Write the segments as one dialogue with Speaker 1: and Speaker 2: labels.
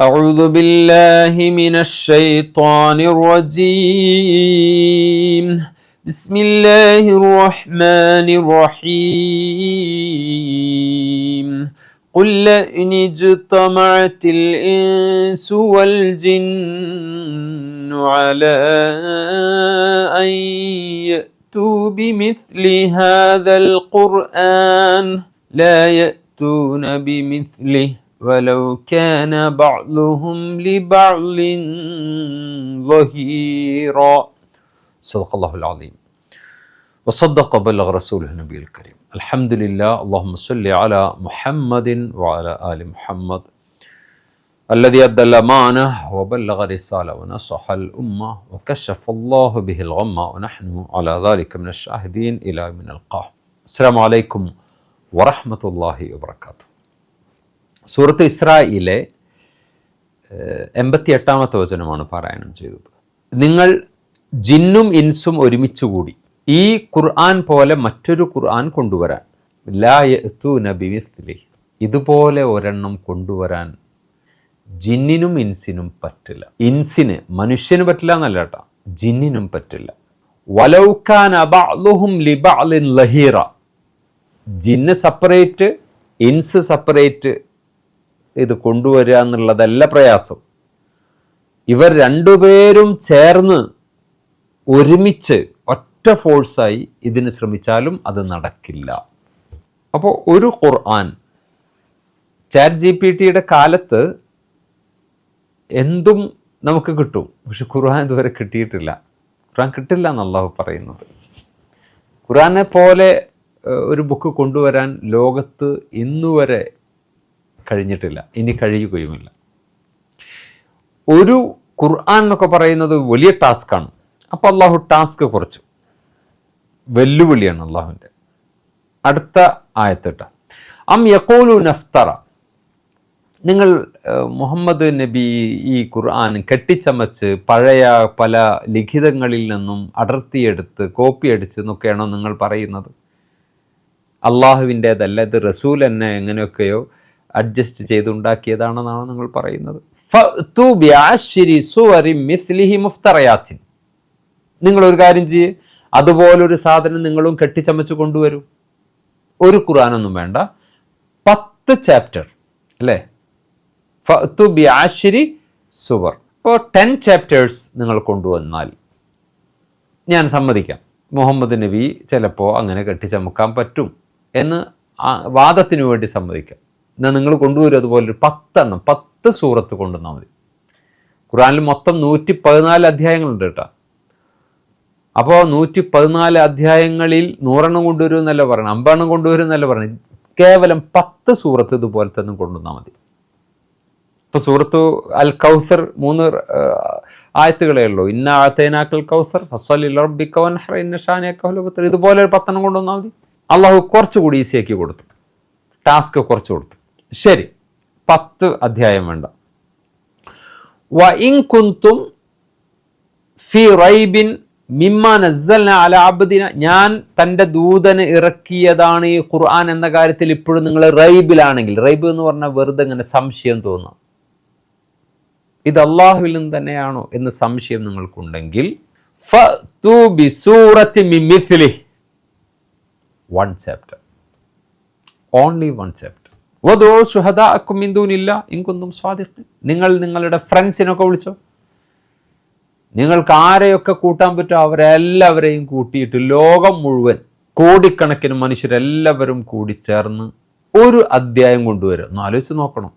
Speaker 1: أعوذ بالله من الشيطان الرجيم. بسم الله الرحمن الرحيم. قل إن اجتمعت الإنس والجن على أن يأتوا بمثل هذا القرآن. لا يأتون بمثله. ولو كان بعضهم لبعض ظهيرا. صدق الله العظيم. وصدق بلغ رسوله النبي الكريم. الحمد لله. اللهم صل على محمد وعلى آل محمد الذي أدى الأمانة وبلغ الرسالة ونصح الأمة وكشف الله به الغمة. ونحن على ذلك من الشاهدين إلى من القاه السلام عليكم ورحمة الله وبركاته. സൂറത്ത് ഇസ്രായിലെ എൺപത്തി എട്ടാമത്തെ വചനമാണ് പാരായണം ചെയ്തത്. നിങ്ങൾ ജിന്നും ഇൻസും ഒരുമിച്ച് കൂടി ഈ ഖുർആൻ പോലെ മറ്റൊരു ഖുർആൻ കൊണ്ടുവരാൻ ലാ നബിമിസ്ലി ഇതുപോലെ ഒരെണ്ണം കൊണ്ടുവരാൻ ജിന്നിനും ഇൻസിനും പറ്റില്ല. ഇൻസിന് മനുഷ്യന് പറ്റില്ല എന്നല്ല കേട്ടോ ജിന്നിനും പറ്റില്ല. ലഹീറ. ജിന്ന് സെപ്പറേറ്റ് ഇൻസ് സെപ്പറേറ്റ് ഇത് കൊണ്ടുവരിക എന്നുള്ളതല്ല പ്രയാസം. ഇവർ രണ്ടുപേരും ചേർന്ന് ഒരുമിച്ച് ഒറ്റ ഫോഴ്സായി ഇതിന് ശ്രമിച്ചാലും അത് നടക്കില്ല. അപ്പോൾ ഒരു ഖുർആൻ ചാറ്റ് ജി പി ടിയുടെ കാലത്ത് എന്തും നമുക്ക് കിട്ടും. പക്ഷെ ഖുർആൻ ഇതുവരെ കിട്ടിയിട്ടില്ല. ഖുർആൻ കിട്ടില്ല എന്ന് അള്ളാഹു പറയുന്നത്. ഖുർആനെ പോലെ ഒരു ബുക്ക് കൊണ്ടുവരാൻ ലോകത്ത് ഇന്നുവരെ കഴിഞ്ഞിട്ടില്ല. ഇനി കഴിയുകയുമില്ല. ഒരു ഖുർആൻ എന്നൊക്കെ പറയുന്നത് വലിയ ടാസ്ക്കാണ് അപ്പോൾ അള്ളാഹു ടാസ്ക് കുറച്ചു. വെല്ലുവിളിയാണ് അള്ളാഹുവിന്റെ അടുത്ത ആയത്തിട്ട. അം യക്കോലു നഫ്തറ. നിങ്ങൾ മുഹമ്മദ് നബി ഈ ഖുർആൻ കെട്ടിച്ചമച്ച് പഴയ പല ലിഖിതങ്ങളിൽ നിന്നും അടർത്തിയെടുത്ത് കോപ്പി അടിച്ച് എന്നൊക്കെയാണോ നിങ്ങൾ പറയുന്നത്? അള്ളാഹുവിന്റേതല്ല ഇത് റസൂൽ എന്നെ എങ്ങനെയൊക്കെയോ അഡ്ജസ്റ്റ് ചെയ്തുണ്ടാക്കിയതാണെന്നാണ് നിങ്ങൾ പറയുന്നത്. ഒരു കാര്യം ചെയ്യ്. അതുപോലൊരു സാധനം നിങ്ങളും കെട്ടിച്ചമച്ച് കൊണ്ടുവരൂ. ഒരു ഖുറാനൊന്നും വേണ്ട. പത്ത് ചാപ്റ്റർ അല്ലേ? സുവർ. ഇപ്പോൾ ടെൻ ചാപ്റ്റേഴ്സ് നിങ്ങൾ കൊണ്ടുവന്നാൽ ഞാൻ സമ്മതിക്കാം. മുഹമ്മദ് നബി ചിലപ്പോൾ അങ്ങനെ കെട്ടിച്ചമക്കാൻ പറ്റും എന്ന് വാദത്തിന് വേണ്ടി സമ്മതിക്കാം. എന്നാൽ നിങ്ങൾ കൊണ്ടുവരും അതുപോലെ ഒരു പത്തെണ്ണം പത്ത് സൂറത്ത് കൊണ്ടുവന്നാൽ മതി. ഖുറാനിൽ മൊത്തം നൂറ്റി പതിനാല് അധ്യായങ്ങളുണ്ട് കേട്ടോ. അപ്പോൾ നൂറ്റി പതിനാല് അധ്യായങ്ങളിൽ നൂറെണ്ണം കൊണ്ടുവരും എന്നല്ല പറയണം? അമ്പെണ്ണം കൊണ്ടുവരും എന്നല്ല പറയണം? കേവലം പത്ത് സൂറത്ത് ഇതുപോലെ തന്നെ കൊണ്ടുവന്നാൽ മതി. ഇപ്പൊ സൂറത്തു അൽ കൗസർ മൂന്ന് ആയത്തുകളേ ഉള്ളൂ. ഇന്ന ആത്തേനാക്കൽ കൗസർ ഫസൽ ഇതുപോലെ ഒരു പത്തെണ്ണം കൊണ്ടുവന്നാൽ മതി. അള്ളാഹു കുറച്ചുകൂടി ഈസിയാക്കി കൊടുത്തു. ടാസ്ക് കുറച്ച് കൊടുത്തു. ശരി. പത്ത് അധ്യായം വേണ്ട. വ ഇൻ കുന്തും ഫി റൈബിൻ മിമ്മ നസ്സൽന അല ഞാൻ തന്റെ ദൂതന് ഇറക്കിയതാണ് ഈ ഖുർആൻ എന്ന കാര്യത്തിൽ ഇപ്പോഴും നിങ്ങൾ റൈബിലാണെങ്കിൽ റൈബ് എന്ന് പറഞ്ഞാൽ വെറുതെ ഇങ്ങനെ സംശയം തോന്നാം. ഇത് അള്ളാഹുവിൽ നിന്ന് തന്നെയാണോ എന്ന് സംശയം നിങ്ങൾക്കുണ്ടെങ്കിൽ one chapter. Only one chapter വധോ ഇങ്കുന്തും സ്വാദിഖ് നിങ്ങൾ നിങ്ങളുടെ ഫ്രണ്ട്സിനൊക്കെ വിളിച്ചോ? നിങ്ങൾക്ക് ആരെയൊക്കെ കൂട്ടാൻ പറ്റുമോ? അവരെല്ലാവരെയും കൂട്ടിയിട്ട് ലോകം മുഴുവൻ കോടിക്കണക്കിന് മനുഷ്യരെല്ലാവരും കൂടി ചേർന്ന് ഒരു അധ്യായം കൊണ്ടുവരും ഒന്ന് ആലോചിച്ച് നോക്കണം.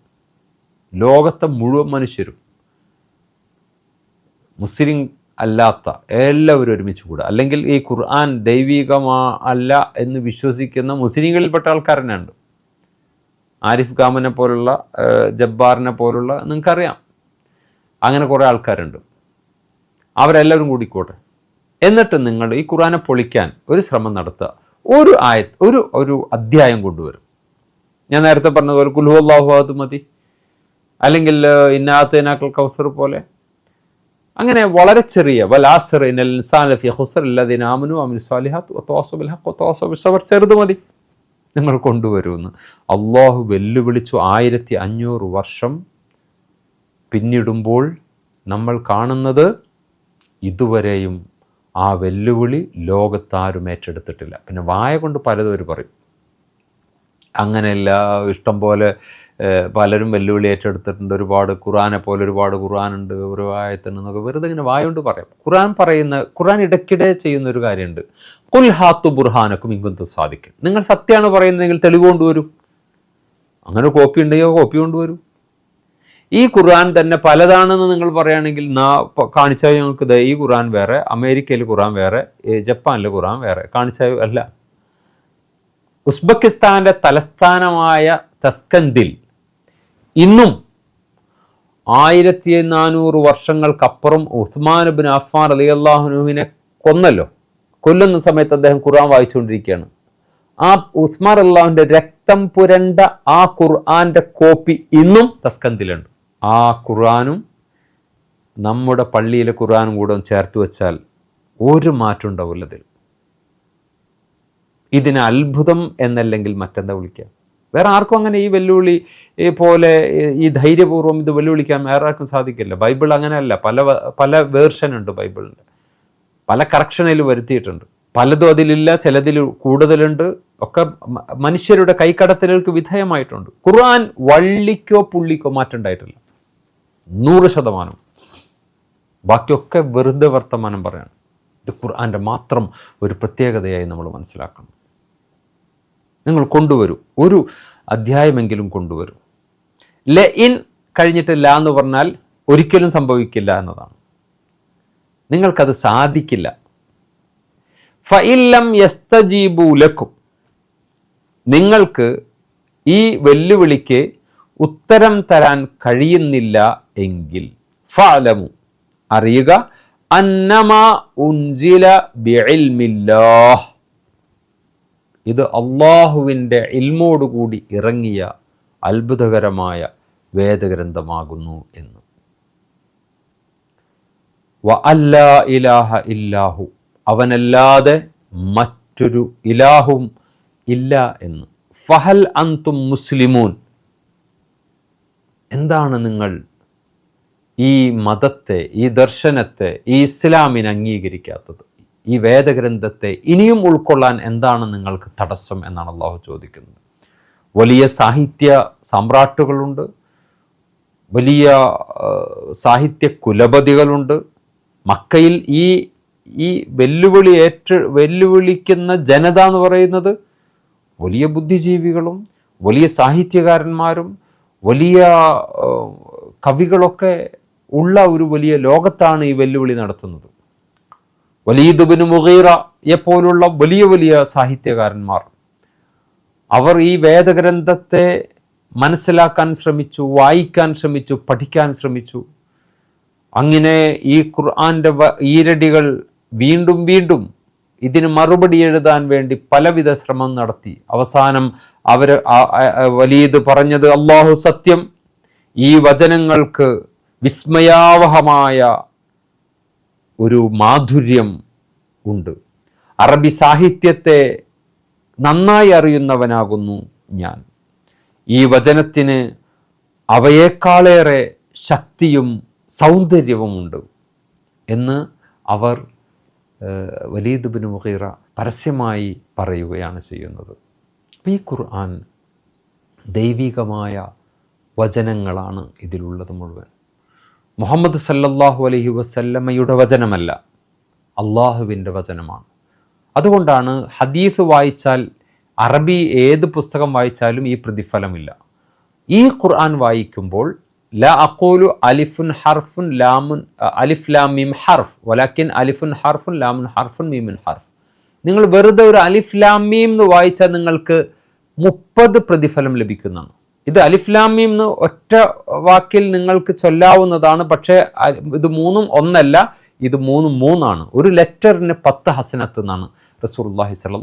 Speaker 1: ലോകത്തെ മുഴുവൻ മനുഷ്യരും മുസ്ലിം അല്ലാത്ത എല്ലാവരും ഒരുമിച്ച് കൂടുക. അല്ലെങ്കിൽ ഈ ഖുർആൻ ദൈവികമാ അല്ല എന്ന് വിശ്വസിക്കുന്ന മുസ്ലിങ്ങളിൽപ്പെട്ട ഉണ്ട് ആരിഫ് ഖാമിനെ പോലുള്ള ജബ്ബാറിനെ പോലുള്ള നിങ്ങൾക്കറിയാം. അങ്ങനെ കുറേ ആൾക്കാരുണ്ട്. അവരെല്ലാവരും കൂടിക്കോട്ടെ. എന്നിട്ട് നിങ്ങൾ ഈ ഖുറാനെ പൊളിക്കാൻ ഒരു ശ്രമം നടത്തുക. ഒരു ആയ ഒരു ഒരു അധ്യായം കൊണ്ടുവരും. ഞാൻ നേരത്തെ പറഞ്ഞതുപോലെ കുൽഹു അള്ളാഹു അത് മതി. അല്ലെങ്കിൽ ഇന്നാത്തേനാക്കൽ കൗസർ പോലെ. അങ്ങനെ വളരെ ചെറിയ വലാസർ ഇൻസാൻ ഹുസർ ഇല്ലാതെ ആമനു അമിൻ സ്വാലിഹാത്ത് ചെറുത് മതി. നിങ്ങൾ കൊണ്ടുവരുമെന്ന്. അള്ളാഹു വെല്ലുവിളിച്ചു ആയിരത്തി അഞ്ഞൂറ് വർഷം പിന്നിടുമ്പോൾ നമ്മൾ കാണുന്നത് ഇതുവരെയും ആ വെല്ലുവിളി ലോകത്താരും ഏറ്റെടുത്തിട്ടില്ല. പിന്നെ വായ കൊണ്ട് പലതും അവർ പറയും. അങ്ങനെയല്ല ഇഷ്ടം പോലെ പലരും വെല്ലുവിളി ഏറ്റെടുത്തിട്ടുണ്ട്. ഒരുപാട് ഖുറാനെ പോലെ ഒരുപാട് ഖുറാനുണ്ട് ഒരു ആയത്തിനെന്നൊക്കെ വെറുതെ ഇങ്ങനെ വായുകൊണ്ട് പറയാം. ഖുറാൻ പറയുന്ന ഖുറാൻ ഇടയ്ക്കിടെ ചെയ്യുന്ന ഒരു കാര്യമുണ്ട്. കുൽ ഹാത്തു ബുർഹാനക്കും ഇങ്ങനത്തെ സാധിക്കും നിങ്ങൾ സത്യമാണ് പറയുന്നതെങ്കിൽ തെളിവ് കൊണ്ടുവരും അങ്ങനെ കോപ്പി ഉണ്ടെങ്കിൽ കോപ്പി കൊണ്ടുവരും ഈ ഖുർആൻ തന്നെ പലതാണെന്ന് നിങ്ങൾ പറയുകയാണെങ്കിൽ നാ കാണിച്ചാൽ ഞങ്ങൾക്ക് ഇത് ഈ ഖുർആൻ വേറെ അമേരിക്കയിൽ ഖുർആൻ വേറെ ജപ്പാനിലെ ഖുർആൻ വേറെ. കാണിച്ചാൽ അല്ല. ഉസ്ബക്കിസ്ഥാന്റെ തലസ്ഥാനമായ തസ്കന്തിൽ ഇന്നും ആയിരത്തി നാനൂറ് വർഷങ്ങൾക്കപ്പുറം ഉസ്മാൻ ബിൻ അഫ്ഫാൻ അലി അള്ളാഹുനുവിനെ കൊന്നല്ലോ. കൊല്ലുന്ന സമയത്ത് അദ്ദേഹം ഖുർആൻ വായിച്ചുകൊണ്ടിരിക്കുകയാണ്. ആ ഉസ്മാൻ അള്ളാഹുവിന്റെ രക്തം പുരണ്ട ആ ഖുർആന്റെ കോപ്പി ഇന്നും തസ്കന്തിലുണ്ട്. ആ ഖുർആാനും നമ്മുടെ പള്ളിയിലെ ഖുർആാനും കൂടെ ചേർത്ത് വെച്ചാൽ ഒരു മാറ്റം ഉണ്ടാവില്ല ഇതിന് അത്ഭുതം എന്നല്ലെങ്കിൽ മറ്റെന്താ വിളിക്കുക? വേറെ ആർക്കും അങ്ങനെ ഈ വെല്ലുവിളി പോലെ ഈ ധൈര്യപൂർവം ഇത് വെല്ലുവിളിക്കാൻ വേറെ ആർക്കും സാധിക്കില്ല. ബൈബിൾ അങ്ങനെയല്ല. പല പല വേർഷൻ ഉണ്ട് ബൈബിളിന്റെ പല കറക്ഷനിൽ വരുത്തിയിട്ടുണ്ട്. പലതും അതിലില്ല ചിലതിൽ കൂടുതലുണ്ട്. ഒക്കെ മനുഷ്യരുടെ കൈക്കടത്തലുകൾക്ക് വിധേയമായിട്ടുണ്ട്. ഖുർആൻ വള്ളിക്കോ പുള്ളിക്കോ മാറ്റം ഉണ്ടായിട്ടില്ല. നൂറ് ശതമാനം. ബാക്കിയൊക്കെ വെറുതെ വർത്തമാനം പറയാണ്. ഇത് ഖുർആന്റെ മാത്രം ഒരു പ്രത്യേകതയായി നമ്മൾ മനസ്സിലാക്കണം. നിങ്ങൾ കൊണ്ടുവരൂ. ഒരു അധ്യായമെങ്കിലും കൊണ്ടുവരൂ. ല ഇൻ കഴിഞ്ഞിട്ട് ല എന്ന് പറഞ്ഞാൽ ഒരിക്കലും സംഭവിക്കില്ല എന്നതാണ്. നിങ്ങൾക്കത് സാധിക്കില്ല. ഫഇല്ലം യസ്തജീബു ലക്കും. നിങ്ങൾക്ക് ഈ വെല്ലുവിളിക്ക് ഉത്തരം തരാൻ കഴിയുന്നില്ല എങ്കിൽ. ഫഅലമു. അറിയുക. അന്നമാ ഉൻസില ബിഇൽമില്ലാഹ്. ഇത് അള്ളാഹുവിന്റെ ഇൽമോടുകൂടി ഇറങ്ങിയ അത്ഭുതകരമായ വേദഗ്രന്ഥമാകുന്നു എന്ന്. വ അല്ലാ ഇലാഹ ഇല്ലാഹു അവനല്ലാതെ മറ്റൊരു ഇലാഹും ഇല്ല എന്ന്. ഫഹൽ അന്തും മുസ്ലിമൂൻ എന്താണ് നിങ്ങൾ ഈ മതത്തെ ഈ ദർശനത്തെ ഈ ഇസ്ലാമിനെ അംഗീകരിക്കാത്തത്? ഈ വേദഗ്രന്ഥത്തെ ഇനിയും ഉൾക്കൊള്ളാൻ എന്താണ് നിങ്ങൾക്ക് തടസ്സം എന്നാണ് അള്ളാഹു ചോദിക്കുന്നത്. വലിയ സാഹിത്യ സമ്രാട്ടുകളുണ്ട്. വലിയ സാഹിത്യ കുലപതികളുണ്ട്. മക്കയിൽ ഈ ഈ വെല്ലുവിളി ഏറ്റ വെല്ലുവിളിക്കുന്ന ജനത എന്ന് പറയുന്നത് വലിയ ബുദ്ധിജീവികളും വലിയ സാഹിത്യകാരന്മാരും വലിയ കവികളൊക്കെ ഉള്ള ഒരു വലിയ ലോകത്താണ് ഈ വെല്ലുവിളി നടത്തുന്നത്. വലീദുബിന് മുഗീറയെ പോലുള്ള വലിയ വലിയ സാഹിത്യകാരന്മാർ. അവർ ഈ വേദഗ്രന്ഥത്തെ മനസ്സിലാക്കാൻ ശ്രമിച്ചു വായിക്കാൻ ശ്രമിച്ചു പഠിക്കാൻ ശ്രമിച്ചു. അങ്ങനെ ഈ ഖുർആന്റെ വ- ഈരടികൾ വീണ്ടും വീണ്ടും ഇതിന് മറുപടി എഴുതാൻ വേണ്ടി പലവിധ ശ്രമം നടത്തി. അവസാനം അവർ വലീദ് പറഞ്ഞത് അള്ളാഹു സത്യം ഈ വചനങ്ങൾക്ക് വിസ്മയാവഹമായ ഒരു മാധുര്യം ഉണ്ട്. അറബി സാഹിത്യത്തെ നന്നായി അറിയുന്നവനാകുന്നു ഞാൻ. ഈ വചനത്തിന് അവയേക്കാളേറെ ശക്തിയും സൗന്ദര്യവുമുണ്ട് എന്ന് അവർ വലീദ് ബിൻ മുഖീറ പരസ്യമായി പറയുകയാണ് ചെയ്യുന്നത്. ഈ ഖുർആൻ ദൈവികമായ വചനങ്ങളാണ് ഇതിലുള്ളത് മുഴുവൻ. മുഹമ്മദ് സല്ലല്ലാഹു അലഹി വസല്ലമ്മയുടെ വചനമല്ല അള്ളാഹുവിന്റെ വചനമാണ്. അതുകൊണ്ടാണ് ഹദീഫ് വായിച്ചാൽ അറബി ഏത് പുസ്തകം വായിച്ചാലും ഈ പ്രതിഫലമില്ല. ഈ ഖുർആൻ വായിക്കുമ്പോൾ ല അക്കോലു അലിഫുൻ ഹർഫുൻ ലാമുൻ അലിഫ് ലാം ഹർഫ് വലാക്കിൻ അലിഫുൻ ഹർഫുൻ ലാമുൻ ഹർഫുൻ മീമുൻ ഹർഫ്. നിങ്ങൾ വെറുതെ ഒരു അലിഫ് ലാം മീം എന്ന് വായിച്ചാൽ നിങ്ങൾക്ക് മുപ്പത് പ്രതിഫലം ലഭിക്കുന്നതാണ്. ഇത് അലിഫ് എന്ന് ഒറ്റ വാക്കിൽ നിങ്ങൾക്ക് ചൊല്ലാവുന്നതാണ്. പക്ഷേ ഇത് മൂന്നും ഒന്നല്ല ഇത് മൂന്നും മൂന്നാണ്. ഒരു ലെറ്ററിന് പത്ത് ഹസനത്ത് എന്നാണ്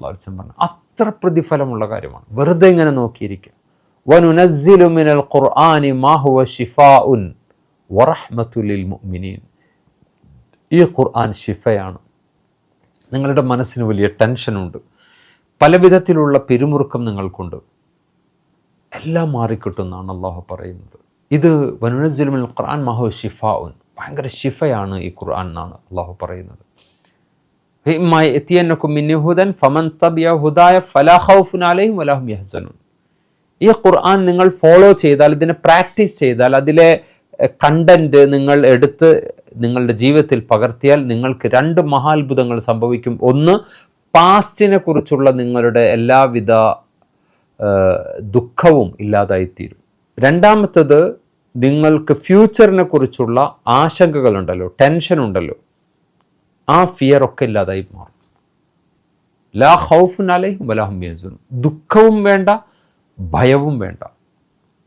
Speaker 1: അലൈഹി വസല്ലം പറഞ്ഞത്. അത്ര പ്രതിഫലമുള്ള കാര്യമാണ്. വെറുതെ ഇങ്ങനെ നോക്കിയിരിക്കുക. മുഅ്മിനീൻ. ഈ ഖുർആൻ ഷിഫയാണ് നിങ്ങളുടെ മനസ്സിന് വലിയ ടെൻഷനുണ്ട്. പല വിധത്തിലുള്ള പിരിമുറുക്കം നിങ്ങൾക്കുണ്ട്. എല്ലാം മാറിക്കിട്ടുമെന്നാണ് അള്ളാഹു പറയുന്നത്. ഇത് വനുനസ്ലുമിൽ ഖുർആൻ മഹോ ഷിഫാഉൻ ഭയങ്കര ഷിഫയാണ് ഈ ഖുർആൻ എന്നാണ് അള്ളാഹു പറയുന്നത്. ഫമൻ തബിയ ഹുദായ ഫലാ ഖൗഫുൻ അലൈഹിം ഈ ഖുർആൻ നിങ്ങൾ ഫോളോ ചെയ്താൽ ഇതിനെ പ്രാക്ടീസ് ചെയ്താൽ അതിലെ കണ്ടന്റ് നിങ്ങൾ എടുത്ത് നിങ്ങളുടെ ജീവിതത്തിൽ പകർത്തിയാൽ നിങ്ങൾക്ക് രണ്ട് മഹാത്ഭുതങ്ങൾ സംഭവിക്കും. ഒന്ന് പാസ്റ്റിനെ കുറിച്ചുള്ള നിങ്ങളുടെ എല്ലാവിധ ദുഃഖവും ഇല്ലാതായിത്തീരും. രണ്ടാമത്തത് നിങ്ങൾക്ക് ഫ്യൂച്ചറിനെ കുറിച്ചുള്ള ആശങ്കകളുണ്ടല്ലോ ടെൻഷൻ ഉണ്ടല്ലോ. ആ ഫിയർ ഒക്കെ ഇല്ലാതായി മാറും. ലാ ഹൗഫുൻ അലൈഹും ദുഃഖവും വേണ്ട ഭയവും വേണ്ട.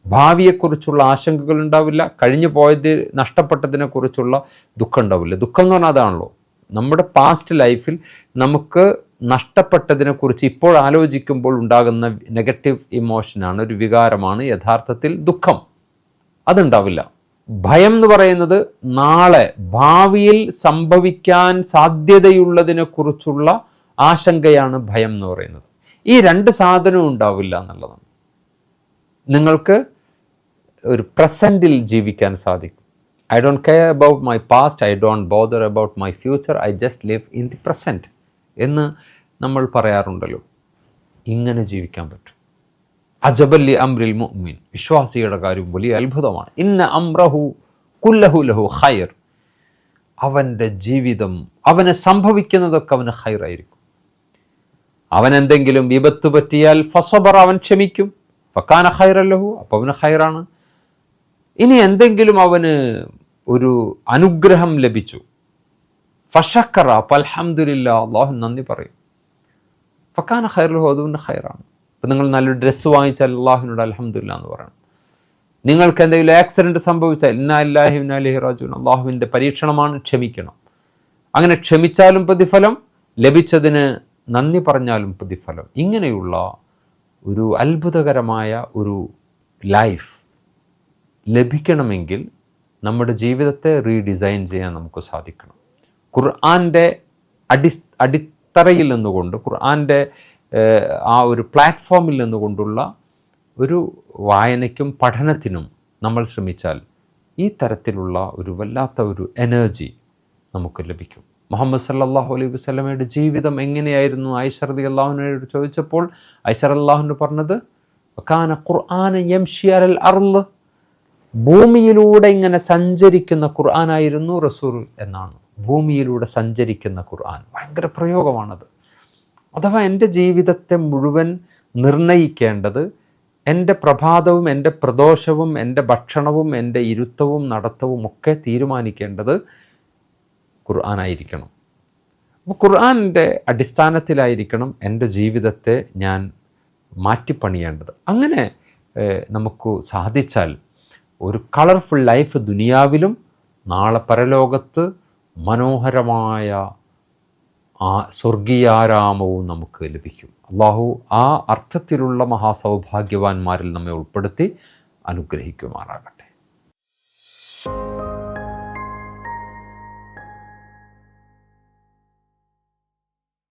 Speaker 1: ഭാവിയെക്കുറിച്ചുള്ള ആശങ്കകൾ ഉണ്ടാവില്ല കഴിഞ്ഞു പോയത് നഷ്ടപ്പെട്ടതിനെ കുറിച്ചുള്ള ദുഃഖം ഉണ്ടാവില്ല. ദുഃഖം എന്ന് പറഞ്ഞാൽ അതാണല്ലോ നമ്മുടെ പാസ്റ്റ് ലൈഫിൽ നമുക്ക് നഷ്ടപ്പെട്ടതിനെക്കുറിച്ച് ഇപ്പോൾ ആലോചിക്കുമ്പോൾ ഉണ്ടാകുന്ന നെഗറ്റീവ് ഇമോഷനാണ് ഒരു വികാരമാണ് യഥാർത്ഥത്തിൽ ദുഃഖം. അതുണ്ടാവില്ല. ഭയം എന്ന് പറയുന്നത് നാളെ ഭാവിയിൽ സംഭവിക്കാൻ സാധ്യതയുള്ളതിനെക്കുറിച്ചുള്ള ആശങ്കയാണ് ഭയം എന്ന് പറയുന്നത്. ഈ രണ്ട് സാധനവും ഉണ്ടാവില്ല എന്നുള്ളതാണ്. നിങ്ങൾക്ക് ഒരു പ്രസന്റിൽ ജീവിക്കാൻ സാധിക്കും. I don't care about my past I don't bother about my future I just live in the present എന്ന് നമ്മൾ പറയാറുണ്ടല്ലോ. ഇങ്ങനെ ജീവിക്കാൻ പറ്റും. അജബല്ലി അംറിൽ മുഅ്മിൻ. വിശ്വാസിയുടെ കാര്യം വലിയ അത്ഭുതമാണ്. ഇന്ന അംറഹു കുല്ലഹു ലഹു ഖൈർ. അവന്റെ ജീവിതം അവന് സംഭവിക്കുന്നതൊക്കെ അവന് ഹൈറായിരിക്കും അവൻ എന്തെങ്കിലും വിപത്ത് പറ്റിയാൽ ഫസബർ അവൻ ക്ഷമിക്കും. ഫക്കാന ഹൈറല്ലഹു അപ്പോൾ അവന് ഹൈറാണ് ഇനി എന്തെങ്കിലും അവന് ഒരു അനുഗ്രഹം ലഭിച്ചു ഫഷക്കറ അപ്പം അൽഹംദുലില്ല അള്ളാഹു നന്ദി പറയും. ഫക്കാന ഖൈറുൽ ഹോദുവിന്റെ ഖൈറാണ്. ഇപ്പം നിങ്ങൾ നല്ലൊരു ഡ്രസ്സ് വാങ്ങിച്ചാൽ അള്ളാഹുവിനോട് അലഹമില്ല എന്ന് പറയണം. നിങ്ങൾക്ക് എന്തെങ്കിലും ആക്സിഡന്റ് സംഭവിച്ചാൽ ഇന്ന അല്ലാഹി അലഹി റാജുൻ അള്ളാഹുവിന്റെ പരീക്ഷണമാണ് ക്ഷമിക്കണം. അങ്ങനെ ക്ഷമിച്ചാലും പ്രതിഫലം ലഭിച്ചതിന് നന്ദി പറഞ്ഞാലും പ്രതിഫലം. ഇങ്ങനെയുള്ള ഒരു അത്ഭുതകരമായ ഒരു ലൈഫ് ലഭിക്കണമെങ്കിൽ നമ്മുടെ ജീവിതത്തെ റീഡിസൈൻ ചെയ്യാൻ നമുക്ക് സാധിക്കണം. ഖുർആന്റെ അടി അടിത്തറയിൽ നിന്നുകൊണ്ട് ഖുർആന്റെ ആ ഒരു പ്ലാറ്റ്ഫോമിൽ നിന്നുകൊണ്ടുള്ള ഒരു വായനയ്ക്കും പഠനത്തിനും നമ്മൾ ശ്രമിച്ചാൽ ഈ തരത്തിലുള്ള ഒരു വല്ലാത്ത ഒരു എനർജി നമുക്ക് ലഭിക്കും. മുഹമ്മദ് സല്ലാഹു അലൈഹി വസ്ലമയുടെ ജീവിതം എങ്ങനെയായിരുന്നു? ഐശ്വർദി അള്ളാഹുനോട് ചോദിച്ചപ്പോൾ ഐശ്വർ അള്ളാഹുന് പറഞ്ഞത് കാന ഖുർആൻ അൽ അർൾ ഭൂമിയിലൂടെ ഇങ്ങനെ സഞ്ചരിക്കുന്ന ഖുർആനായിരുന്നു റസൂൽ എന്നാണ്. ഭൂമിയിലൂടെ സഞ്ചരിക്കുന്ന ഖുർആൻ. ഭയങ്കര പ്രയോഗമാണത്. അഥവാ എന്റെ ജീവിതത്തെ മുഴുവൻ നിർണയിക്കേണ്ടത് എന്റെ പ്രഭാതവും എന്റെ പ്രദോഷവും എന്റെ ഭക്ഷണവും എന്റെ ഇരുത്തവും നടത്തവും ഒക്കെ തീരുമാനിക്കേണ്ടത് ഖുർആനായിരിക്കണം. അപ്പോൾ ഖുർആാനിന്റെ അടിസ്ഥാനത്തിലായിരിക്കണം എന്റെ ജീവിതത്തെ ഞാൻ മാറ്റിപ്പണിയേണ്ടത്. അങ്ങനെ നമുക്ക് സാധിച്ചാൽ ഒരു കളർഫുൾ ലൈഫ് ദുനിയാവിലും നാളെ പരലോകത്ത് മനോഹരമായ ആ സ്വർഗീയാരാമവും നമുക്ക് ലഭിക്കും. അള്ളാഹു ആ അർത്ഥത്തിലുള്ള മഹാസൗഭാഗ്യവാന്മാരിൽ നമ്മെ ഉൾപ്പെടുത്തി അനുഗ്രഹിക്കുമാറാകട്ടെ.